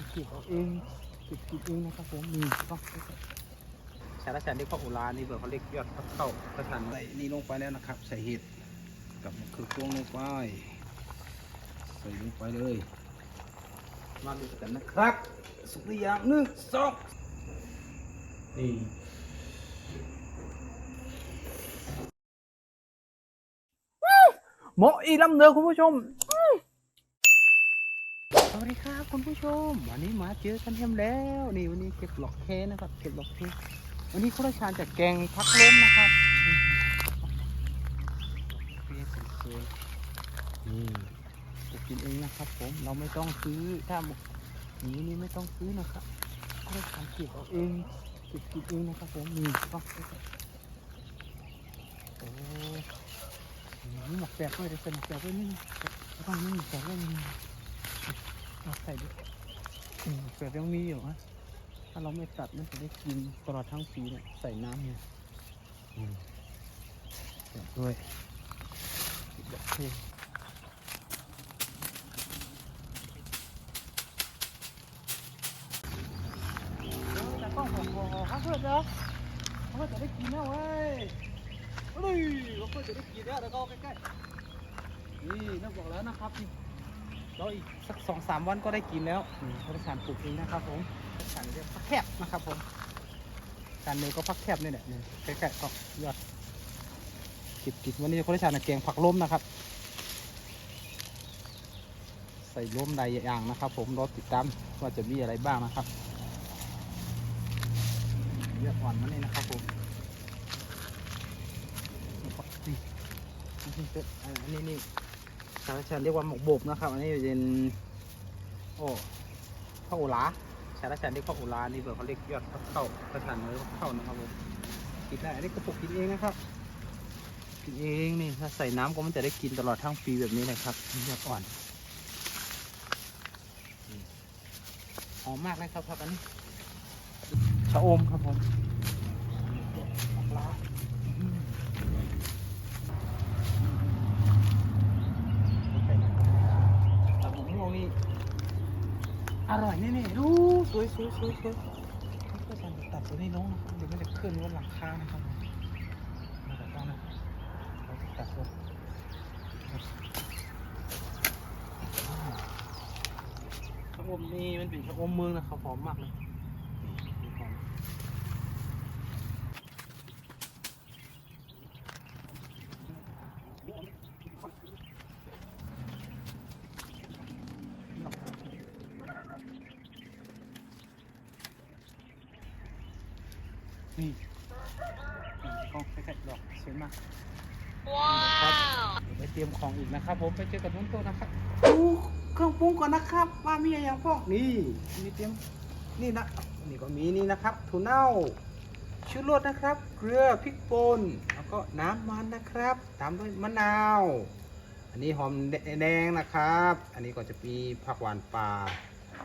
ารเก็บเอาเองเก็บกินเองนะครับผมนี่ก็ชาละชันที่ข้าวอุรานี่เบอร์เขาเรียกยอดพักเข้าประชันใส่นี่ลงไปแล้วนะครับ ใส่เห็ดกับมะเขือพวงลงไปใส่ลงไปเลยมาดูกันนะครับสุกหรือยังหนึ่งสองนี่เหมาะอีลำเนือคุณผู้ชมอื้อ สวัสดีครับคุณผู้ชม วันนี้มาเจอกันเทียมแล้วนี่วันนี้เก็บหลอกเคนะครับเก็บหลอกเควันนี้ข้าราชารจากแกงพักล้มนะครับนี่เคสวยๆนี่จะกินเองนะครับ ผมเราไม่ต้องซื้อถ้าหนีนี่ไม่ต้องซื้อนะครับข้าราชาเก็บเอาเองเก็บกินเองนะครับ ผมนี่ก็โอ้นี่หมกแปลกด้วยเดี๋ยวใส่หมกแปลกด้วยนี่แล้วก็นี่หมกแปลกด้วยนี่ เอาใส่ด้วยอืมหมกแปลกยังมีอยู่ฮะถ้าเราไม่ตัดมันจะได้กินตลอดทั้งปีเนี่ยใส่น้ำเนี่ยอืมแปลกด้วยโอเคแต่ก็ห่อห่อห่อครับเพื่อนนะเพื่อนจะได้กินแล้วเว้ยเฮ้ยเราก็จะได้กินแล้วแล้วก็ใกล้ๆนี่น่าบอกแล้วนะครับนี่เราอีกสักสองสามวันก็ได้กินแล้วนี่ข้าวสารปลูกเองนะครับผมข้าวสารเรียกพักแคบนะครับผมการเนยก็พักแคบนี่แหละนี่ใกล้ๆก็ยอดกิบกิบวันนี้ข้าวสารแกงผักล้มนะครับ ใส่ล้มใดอย่างนะครับ ผมรอติดตามว่าจะมีอะไรบ้างนะครับเยอะอ่อนมานี่นะครับผมนี่นี่เป็นอันนี้นี่ ชาวชันเรียกว่าหมกบกนะครับ อันนี้เป็นโอ้ข้าวอุลาชาวชันเรียกข้าวอุลานี่เบอร์เขาเรียกยอดข้าวประชันเลยข้าวนะครับผมกินได้อันนี้กระปุกกินเองนะครับกินเองนี่ถ้าใส่น้ำก็มันจะได้กินตลอดทั้งปีแบบนี้เลยครับยอดอ่อนหอมมากเลยครับครับอันนี้ชะอมครับผมปลา แต่ผมมองนี่ อร่อยแน่ๆดูสวยสวยสวยสวยก็จะตัดตัวนี้ลงนะครับเดี๋ยวมันจะขึ้นบนหลังคานะครับมาตัดต้องนะเราจะตัดตัวชะอมนี่มันเป็นชะอมเมืองนะครับหอมมากเลยนี่หอมนี่นี่กล้องใกล้ๆดอกสวยมาก ว้าว เดี๋ยวไปเต รียมของอีกนะครับ ผมไปเจอกับน้องโตนะครับดูเครื่องปรุงก่อนนะครับ ว่ามีอะไรอย่างพวกนี่มีเตรียมนี่นะนี่ก็มีนี่นะครับถั่วเน่าชูรสนะครับ เกลือพริกป่นแล้วก็น้ำมันนะครับ ตามด้วยมะนาว อันนี้หอมแดงนะครับ อันนี้ก็จะมีผักหวานป่า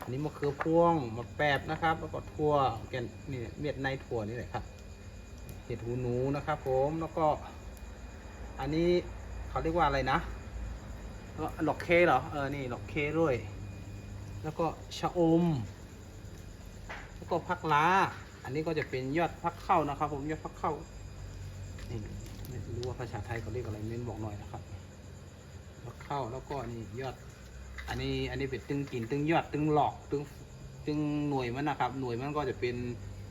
อันนี้มะเขือพวงมะแปบนะครับ แล้วก็ถั่วแกนนี่เม็ดในถั่วนี่แหละครับเห็ดหูหนูนะครับ ผมแล้วก็ อันนี้ เขาเรียกว่าอะไรนะหลอกเคเหรอ เออ นี่หลอกเคด้วย แล้วก็ชะอม แล้วก็พักล้า อันนี้ก็จะเป็นยอดพักเข้านะครับ ผมยอดพักเข้านี่ไม่รู้ว่าภาษาไทยเขาเรียกอะไรเม้นบอกหน่อยนะครับพักเข้าแล้วก็นี่ยอด อันนี้อันนี้เป็นตึงกินตึงยอดตึงหลอกตึงตึงหน่วยมันนะครับ หน่วยมันก็จะเป็น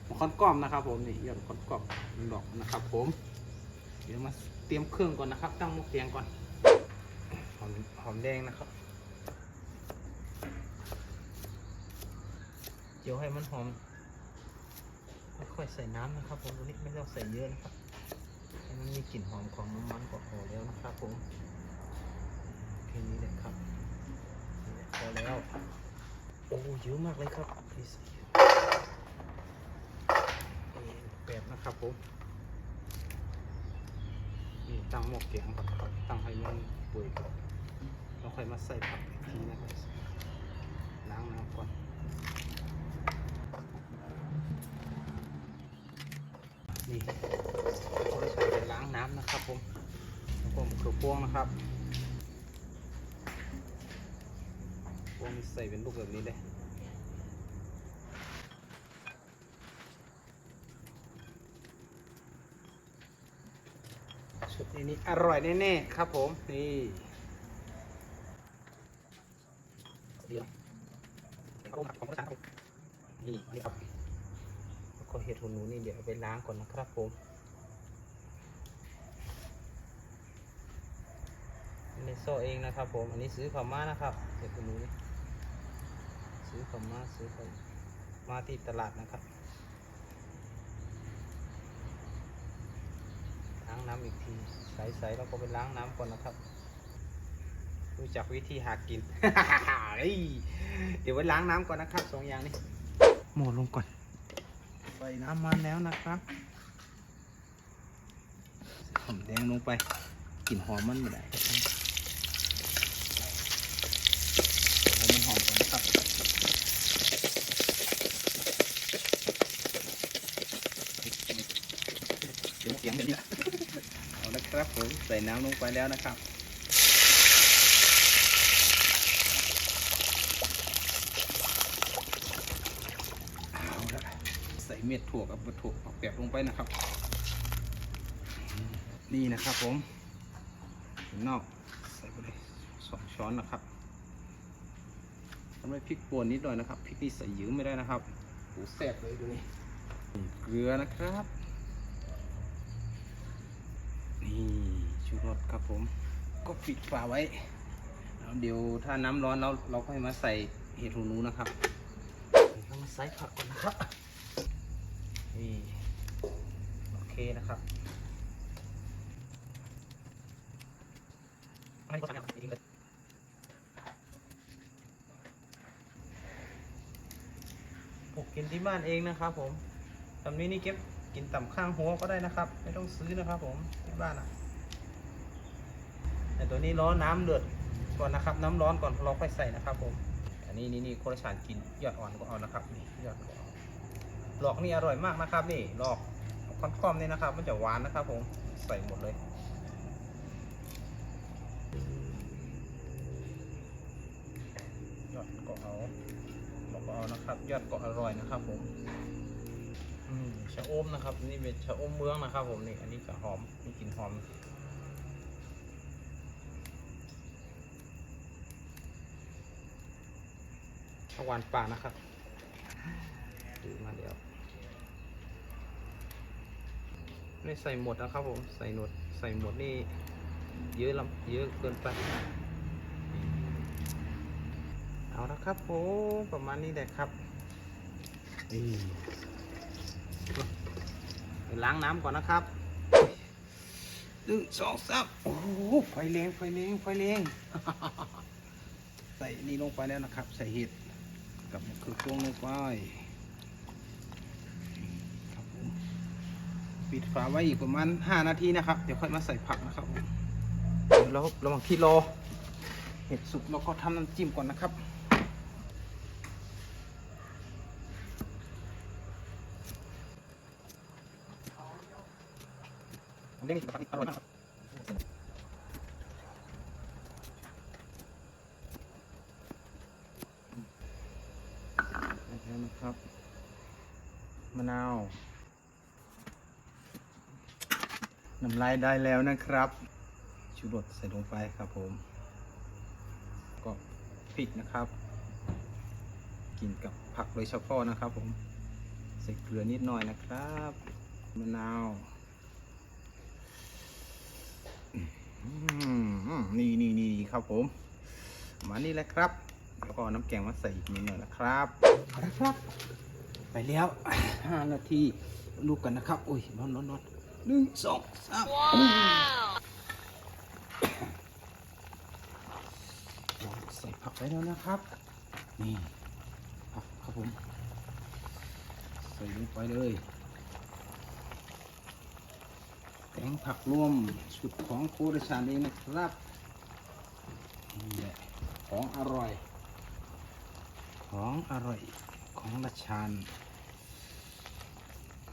มะขอนก้อมนะครับ ผมนี่ยอดมะขอนก้อมดอกนะครับ ผม เดี๋ยวมา เตรียมเครื่องก่อนนะครับ ตั้งหมุกเตียงก่อน หอมหอมแดงนะครับ เจียวให้มันหอมค่อยใส่น้ำนะครับ ผมตัวนี้ไม่ต้องใส่เยอะนะครับให้มันมีกลิ่นหอมของน้ำมันก็พอแล้วนะครับผมแค่นี้แหละครับและพอแล้วโอ้เยอะมากเลยครับแบบนะครับผม นี่ตั้งหม้อแกงก่อนครับตั้งให้มันปุยก่อนแล้วค่อยมาใส่ผักอีกทีนะครับล้างน้ำก่อนนี่เราใช้ไปล้างน้ำนะครับผมแล้วก็มะเขือพวงนะครับพวงนี่ใส่เป็นลูกแบบนี้เลย ชุดนี้อร่อยแน่ๆครับผมนี่เดี๋ยวเอาของของประธานนี่นี่ครับแล้วก็เห็ดหูหนูนี่เดี๋ยวไปล้างก่อนนะครับผมในโซเองนะครับผม อันนี้ซื้อขามานะครับเห็ดหูหนูนี่ซื้อขามาซื้อขามาที่ตลาดนะครับางน้ำอีกที ใสๆแล้วก็ไปล้างน้ำก่อนนะครับ รู้จักวิธีหากิน เดี๋ยวไว้ล้างน้ำก่อนนะครับสองอย่างนี้หมดลงก่อนใส่น้ำมันแล้วนะครับหอมแดงลงไปกลิ่นหอมมันไม่ได้ให้มันหอมก่อนครับเดี๋ยวเสียงเดี๋ยวนี้ เอาละครับผมใส่น้ำลงไปแล้วนะครับเอาละใส่เม็ดถั่วกับถั่วผักแปบลงไปนะครับ นี่นะครับผมนอกใส่ไปเลยสองช้อนนะครับทำให้พริกป่นนิดหน่อยนะครับพริกนี่ใส่เยอะไม่ได้นะครับโอ้แซ่บเลยดูนี่เกลือนะครับ นี่ชู รสครับผม ก็ปิดฝาไว้แล้วเดี๋ยวถ้าน้ำร้อนเราเราค่อยมาใส่เห็ดหูหนูนะครับเรามาใส่ผักก่อนนะครับนี่โอเคนะครับให้ก็ทำอย่างนี้เลยปลูกกินที่บ้านเองนะครับผมตำนี้นี่เก็บกินต่ำข้างหัวก็ได้นะครับ ไม่ต้องซื้อนะครับผมที่บ้านอะ ตัวนี้ร้อนน้ำเดือดก่อนนะครับ น้ำร้อนก่อนเราค่อยใส่นะครับผมอันนี้นี่นี่โคราชานกินยอดอ่อนก็เอานะครับนี่ยอดก็เอาหลอกนี่อร่อยมากนะครับ นี่หลอกค่อมๆนี่นะครับ มันจะหวานนะครับ ผมใส่หมดเลยยอดก็เอาหลอกก็เอานะครับ ยอดก็อร่อยนะครับ ผมอืมชะอมนะครับ นี่เป็นชะอมเมืองนะครับ ผมนี่อันนี้จะหอมมีกลิ่นหอม ข้าว หวานป่านะครับดูมาเดี๋ยวไม่ใส่หมดนะครับผม ใส่หนวดใส่หมดนี่เยอะลำเยอะเกินไป เอาละครับผมประมาณนี้แหละครับไปล้างน้ำก่อนนะครับหนึ่งสองสามโอ้โหไฟแรงไฟแรงไฟแรงใส่นี่ลงไปแล้วนะครับ ใส่เห็ด กับมะเขือพวงลงไปครับผมปิดฝาไว้อีกประมาณ 5 นาทีนะครับ เดี๋ยวค่อยมาใส่ผักนะครับผมเดี๋ยวเราระหว่างที่รอเห็ดสุกเราก็ทำน้ำจิ้มก่อนนะครับเล่นกับอร่อยมากครับแล้วนะ ครับ มะนาวน้ำลายได้แล้วนะครับชูรสใส่ลงไปครับผม ก็พริกนะครับ กินกับผักโดยเฉพาะนะครับผม ใส่เกลือนิดหน่อยนะครับ มะนาวนี่นี่นี่ครับผม มานี่แหละครับ แล้วก็น้ำแกงมาใส่อีกนิดหน่อยนะครับนะครับ ไปแล้วห้านาทีลูกกันนะครับ อุ้ยนอนนอนนอนหนึ่งสองสามใส่ผักไปแล้วนะครับ นี่ผักครับผม ใส่ลงไปเลยแกงผักรวมสุดของโคดชานเองนะครับนี่แหละของอร่อย ของอร่อยของราชาน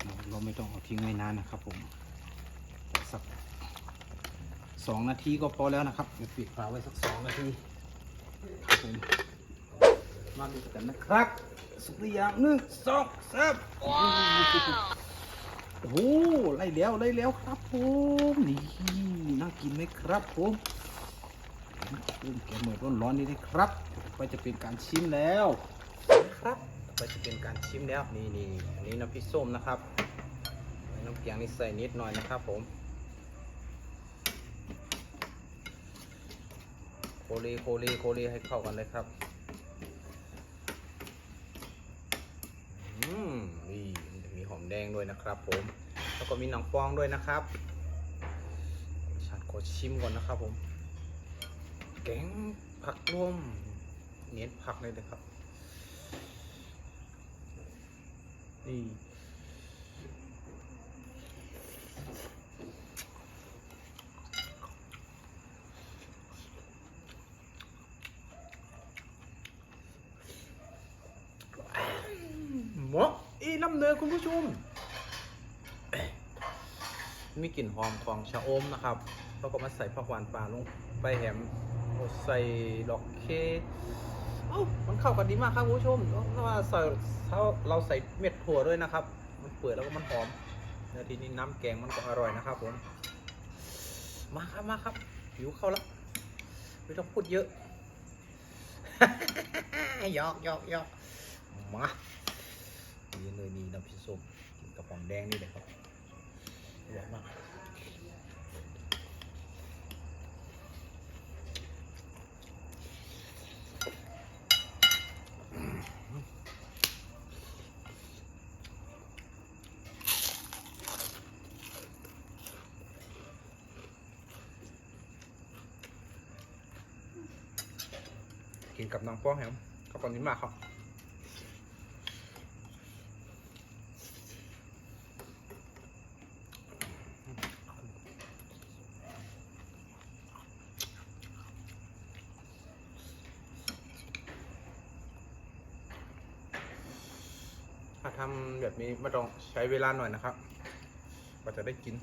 เราเราไม่ต้องเอาทิ้งไว้นานนะครับผมสักสองนาทีก็พอแล้วนะครับเดี๋ยวปิดฝาไว้สักสองนาทีครับผมมาดูกันนะครับ สุกหรือยังหนึ่งสองสามโอ้โหไล่แล้วไล่แล้วครับผมนี่น่ากินไหมครับผมเริ่มแกงหมูร้อนๆนี่เลยครับต่อ ไปจะเป็นการชิมแล้ว ครับต่อไปจะเป็นการชิมแล้วนี่นี่อันนี้น้ำพริกส้มนะครับน้ำแกงนี่ใส่นิดหน่อยนะครับผมโคเลโคเลโคเลให้เข้ากันเลยครับอืมนี่มันจะมีหอมแดงด้วยนะครับ ผม แล้วก็มีหนังฟองด้วยนะครับชัดขอชิมก่อนนะครับผม แกงผักรวม เน้นผักเลยนะครับ นี่ หมกอีลำเนยคุณผู้ชม มีกลิ่นหอมของชะอมนะครับ แล้วก็มาใส่ผักหวานป่าลงไปแหมใส่ดอกเค เอ้ามันเข้ากันดีมากครับคุณผู้ชมเพราะว่าใส่เราใส่เม็ดถั่วด้วยนะครับ มันเปื่อยแล้วก็มันหอมเนื้อทีนี้น้ำแกงมันก็อร่อยนะครับผม มาครับมาครับหิวเข้าแล้วไม่ต้องพูดเยอะหยอกหยอกหยอกมานี่เลยนี่น้ำพริกส้มกินกับหอมแดงนี่เลยครับอร่อยมาก กินกับน้องป้องแฮมกับตอนนี้มากครับถ้าทำแบบนี้ไม่ต้องใช้เวลาหน่อยนะครับกว่าจะได้กิน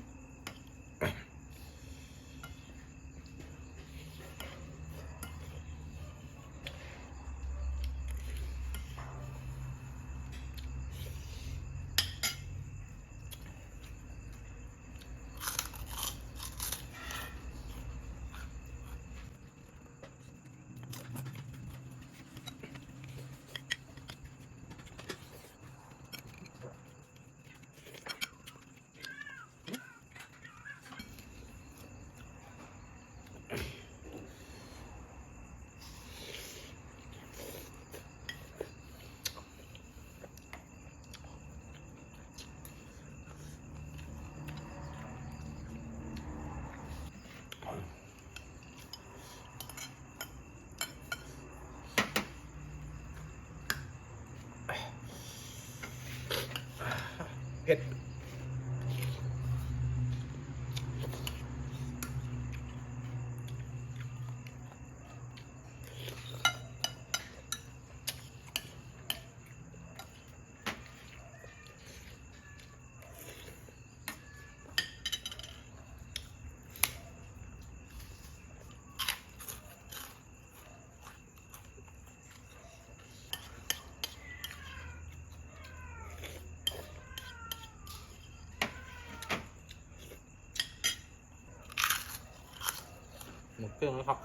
เครื่องนะครับ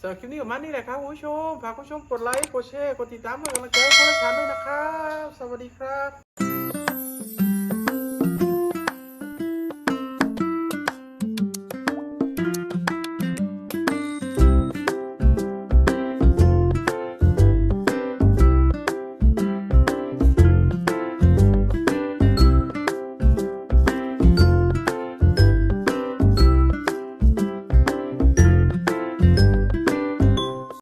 สำหรับคลิปนี้ประมาณนี้แหละครับคุณผู้ชมฝากคุณผู้ชมกดไลค์กดแชร์กดติดตามเพื่อเป็นกำลังใจให้พวกเราด้วยนะครับ สวัสดีครับ